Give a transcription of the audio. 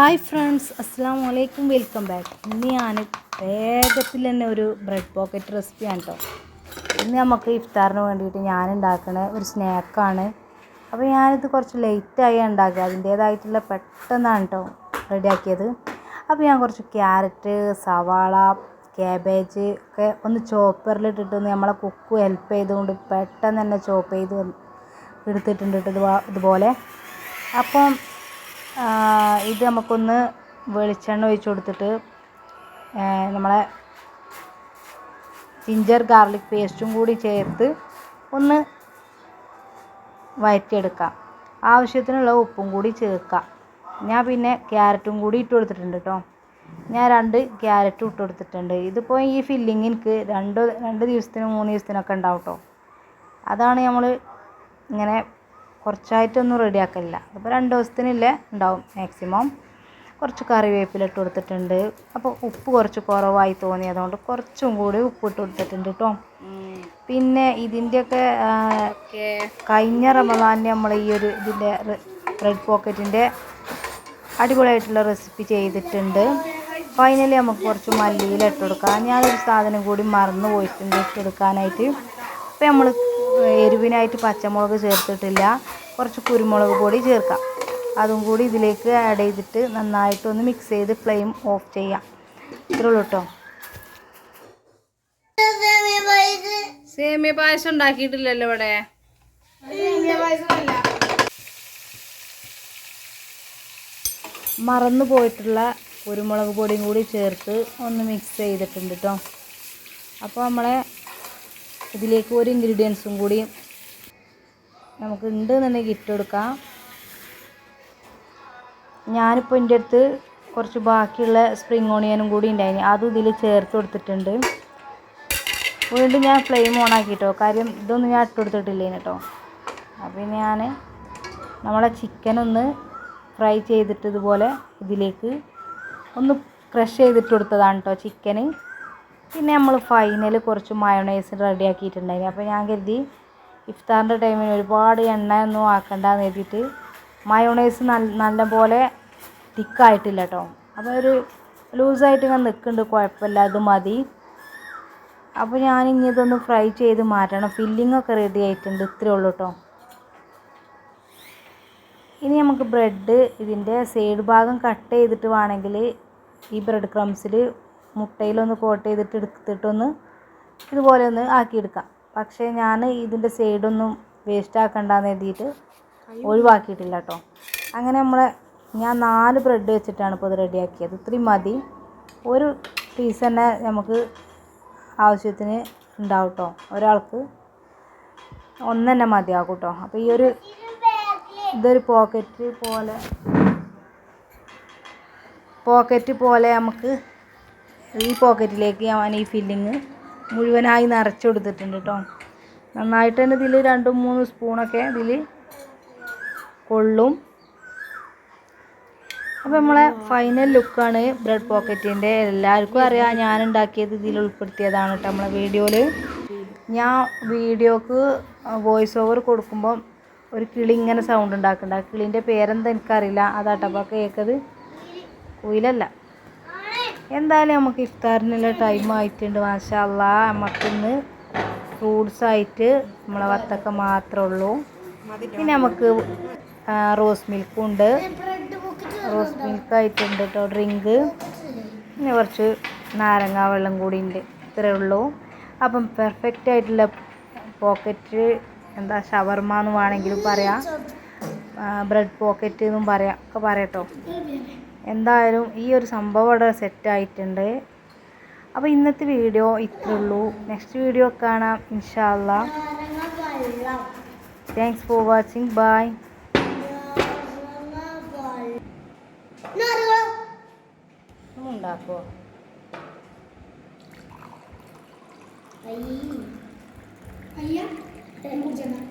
Hi friends അസ്സാം വലൈക്കും welcome back ഇന്ന് ഞാൻ വേഗത്തിൽ തന്നെ ഒരു ബ്രെഡ് പോക്കറ്റ് റെസിപ്പിയാണ് കേട്ടോ ഇന്ന് നമുക്ക് ഇഫ്താറിന് വേണ്ടിയിട്ട് ഞാൻ ഉണ്ടാക്കുന്ന ഒരു സ്നാക്കാണ് അപ്പോൾ ഞാനിത് കുറച്ച് ലേറ്റായി ഉണ്ടാക്കുക. അതിന്റേതായിട്ടുള്ള പെട്ടെന്നാണ് കേട്ടോ റെഡിയാക്കിയത്. അപ്പോൾ ഞാൻ കുറച്ച് ക്യാരറ്റ് സവാള ക്യാബേജ് ഒക്കെ ഒന്ന് ചോപ്പറിലിട്ടിട്ട് നമ്മളെ കുക്ക് ഹെൽപ്പ് ചെയ്തുകൊണ്ട് പെട്ടെന്ന് തന്നെ ചോപ്പ് ചെയ്ത് എടുത്തിട്ടുണ്ട് ഇതുപോലെ. അപ്പം ഇത് നമുക്കൊന്ന് വെളിച്ചെണ്ണ ഒഴിച്ച് കൊടുത്തിട്ട് നമ്മളെ ജിഞ്ചർ ഗാർലിക് പേസ്റ്റും കൂടി ചേർത്ത് ഒന്ന് വഴറ്റിയെടുക്കാം ആവശ്യത്തിനുള്ള ഉപ്പും കൂടി ചേർക്കാം. ഞാൻ പിന്നെ ക്യാരറ്റും കൂടി ഇട്ട് കൊടുത്തിട്ടുണ്ട് കേട്ടോ ഞാൻ രണ്ട് ക്യാരറ്റും ഇട്ട് കൊടുത്തിട്ടുണ്ട്. ഇതിപ്പോൾ ഈ ഫില്ലിങ് എനിക്ക് രണ്ട് രണ്ട് ദിവസത്തിനും മൂന്ന് ദിവസത്തിനൊക്കെ ഉണ്ടാവും കേട്ടോ അതാണ് നമ്മൾ ഇങ്ങനെ കുറച്ചായിട്ടൊന്നും റെഡിയാക്കലില്ല. അപ്പോൾ രണ്ട് ദിവസത്തിനില്ലേ ഉണ്ടാവും മാക്സിമം കുറച്ച് കറിവേപ്പില ഇട്ട് കൊടുത്തിട്ടുണ്ട്. അപ്പോൾ ഉപ്പ് കുറച്ച് കുറവായി തോന്നിയതുകൊണ്ട് കുറച്ചും കൂടി ഉപ്പ് ഇട്ട് കൊടുത്തിട്ടുണ്ട് കേട്ടോ പിന്നെ ഇതിന്റെയൊക്കെ കഴിഞ്ഞ റമദാനിൽ നമ്മൾ ഈ ഒരു ഇതിന്റെ റെഡ് പോക്കറ്റിന്റെ അടിപൊളിയായിട്ടുള്ള റെസിപ്പി ചെയ്തിട്ടുണ്ട്. ഫൈനലി നമുക്ക് കുറച്ച് മല്ലിയില ഇട്ട് കൊടുക്കാം. ഞാനൊരു സാധനം കൂടി മറന്നു പോയിട്ടുണ്ട് ഇട്ട് കൊടുക്കാനായിട്ട്. അപ്പോൾ നമ്മൾ എരിവിനായിട്ട് പച്ചമുളക് ചേർത്തിട്ടില്ല. കുറച്ച് കുരുമുളക് പൊടി ചേർക്കാം. അതും കൂടി ഇതിലേക്ക് ആഡ് ചെയ്തിട്ട് നന്നായിട്ടൊന്ന് മിക്സ് ചെയ്ത് ഫ്ലെയിം ഓഫ് ചെയ്യാം. ഇത്രേ ഉള്ളൂ കേട്ടോ സേമിയ പായസം ഉണ്ടാക്കിയിട്ടില്ലല്ലോ ഇവിടെ? മറന്നു പോയിട്ടുള്ള കുരുമുളക് പൊടിയും കൂടി ചേർത്ത് ഒന്ന് മിക്സ് ചെയ്തിട്ടുണ്ട് കേട്ടോ അപ്പോൾ നമ്മളെ ഇതിലേക്ക് ഒരു ഇൻഗ്രീഡിയൻസും കൂടി നമുക്ക് ഉണ്ട് എന്നുണ്ടെങ്കിൽ ഇട്ട് കൊടുക്കാം ഞാനിപ്പോൾ എന്റെ അടുത്ത് കുറച്ച് ബാക്കിയുള്ള സ്പ്രിങ് ഓണിയനും കൂടി ഉണ്ടായിന് അതും ഇതിൽ ചേർത്ത് കൊടുത്തിട്ടുണ്ട്. വീണ്ടും ഞാൻ ഫ്ലെയിം ഓൺ ആക്കിട്ടോ. കാര്യം ഇതൊന്നും ഞാൻ ഇട്ട് കൊടുത്തിട്ടില്ലേന് കേട്ടോ അപ്പോൾ ഞാൻ നമ്മളെ ചിക്കൻ ഒന്ന് ഫ്രൈ ചെയ്തിട്ട് ഇതുപോലെ ഇതിലേക്ക് ഒന്ന് ക്രഷ് ചെയ്തിട്ട് കൊടുത്തതാണ് കേട്ടോ ചിക്കന് പിന്നെ നമ്മൾ ഫൈനൽ കുറച്ച് മയോണൈസ് റെഡി ആക്കിയിട്ടുണ്ടായിരുന്നു അപ്പോൾ ഞാൻ കരുതി ഇഫ്താറിന്റെ ടൈമിൽ ഒരുപാട് എണ്ണ ഒന്നും ആക്കണ്ടെന്ന് കരുതിയിട്ട് മയോണൈസ് നല്ല നല്ല പോലെ തിക്കായിട്ടില്ല കേട്ടോ അപ്പോൾ ഒരു ലൂസായിട്ട് ഇങ്ങനെ നിൽക്കുന്നുണ്ട് കുഴപ്പമില്ല അത് മതി. അപ്പോൾ ഞാൻ ഇനി ഇതൊന്ന് ഫ്രൈ ചെയ്ത് മാറ്റണം. ഫില്ലിംഗ് ഒക്കെ റെഡി ആയിട്ടുണ്ട് ഇത്രയേ ഉള്ളൂ കേട്ടോ ഇനി നമുക്ക് ബ്രെഡ് ഇതിന്റെ സൈഡ് ഭാഗം കട്ട് ചെയ്തിട്ട് വേണമെങ്കിൽ ഈ ബ്രെഡ് ക്രംസിൽ മുട്ടയിലൊന്ന് കോട്ട് ചെയ്തിട്ട് എടുത്തിട്ടൊന്ന് ഇതുപോലെ ഒന്ന് ആക്കിയെടുക്കാം. പക്ഷേ ഞാൻ ഇതിന്റെ സൈഡൊന്നും വേസ്റ്റ് ആക്കണ്ടെന്ന് എഴുതിയിട്ട് ഒഴിവാക്കിയിട്ടില്ല കേട്ടോ. അങ്ങനെ നമ്മളെ ഞാൻ നാല് ബ്രെഡ് വെച്ചിട്ടാണ് ഇപ്പോൾ ഇത് റെഡിയാക്കിയത്. ഇത്രയും മതി. ഒരു പീസ് തന്നെ നമുക്ക് ആവശ്യത്തിന് ഉണ്ടാവും കേട്ടോ. ഒരാൾക്ക് ഒന്ന് തന്നെ മതിയാകും കേട്ടോ. അപ്പോൾ ഈ ഒരു ഇതൊരു പോക്കറ്റ് പോലെ പോക്കറ്റ് പോലെ നമുക്ക് ഈ പോക്കറ്റിലേക്ക് ഞാൻ ഈ ഫില്ലിങ് മുഴുവനായി നിറച്ചെടുത്തിട്ടുണ്ട് കേട്ടോ നന്നായിട്ട് തന്നെ ഇതിൽ രണ്ടും മൂന്ന് സ്പൂണൊക്കെ ഇതിൽ കൊള്ളും. അപ്പോൾ നമ്മളെ ഫൈനൽ ലുക്കാണ് ബ്രെഡ് പോക്കറ്റിന്റെ എല്ലാവർക്കും അറിയാം ഞാൻ ഉണ്ടാക്കിയത് ഇതിൽ ഉൾപ്പെടുത്തിയതാണ് കേട്ടോ നമ്മളെ വീഡിയോയിൽ ഞാൻ വീഡിയോക്ക് വോയിസ് ഓവർ കൊടുക്കുമ്പം ഒരു കിളി ഇങ്ങനെ സൗണ്ട് ഉണ്ടാക്കുന്നുണ്ട്. ആ കിളീന്റെ പേരെന്താ എനിക്കറിയില്ല. അതാട്ടോ അപ്പോൾ കേൾക്കത് കുയിലല്ല. എന്തായാലും നമുക്ക് ഇഫ്താറിനുള്ള ടൈം ആയിട്ടുണ്ട് മാഷല്ല നമുക്കിന്ന് ഫ്രൂട്ട്സ് ആയിട്ട് നമ്മളെ വത്തക്ക മാത്രമേ ഉള്ളൂ പിന്നെ നമുക്ക് റോസ് മിൽക്കും ഉണ്ട്. റോസ് മിൽക്ക് ആയിട്ടുണ്ട് കേട്ടോ ഡ്രിങ്ക് പിന്നെ കുറച്ച് നാരങ്ങ വെള്ളം കൂടി ഉണ്ട് ഇത്രയേ ഉള്ളൂ. അപ്പം പെർഫെക്റ്റ് ആയിട്ടുള്ള പോക്കറ്റ് എന്താ ഷവർമ എന്ന് വേണമെങ്കിലും പറയാം. ബ്രെഡ് പോക്കറ്റ് എന്നും പറയാം. ഒക്കെ പറയാട്ടോ എന്തായാലും ഈ ഒരു സംഭവം അവിടെ സെറ്റായിട്ടുണ്ട് അപ്പോൾ ഇന്നത്തെ വീഡിയോ ഇത്രേ ഉള്ളൂ. നെക്സ്റ്റ് വീഡിയോ കാണാം ഇൻഷാല്ല താങ്ക്സ് ഫോർ വാച്ചിങ് ബൈ ഉണ്ടാക്കുമോ എന്റെ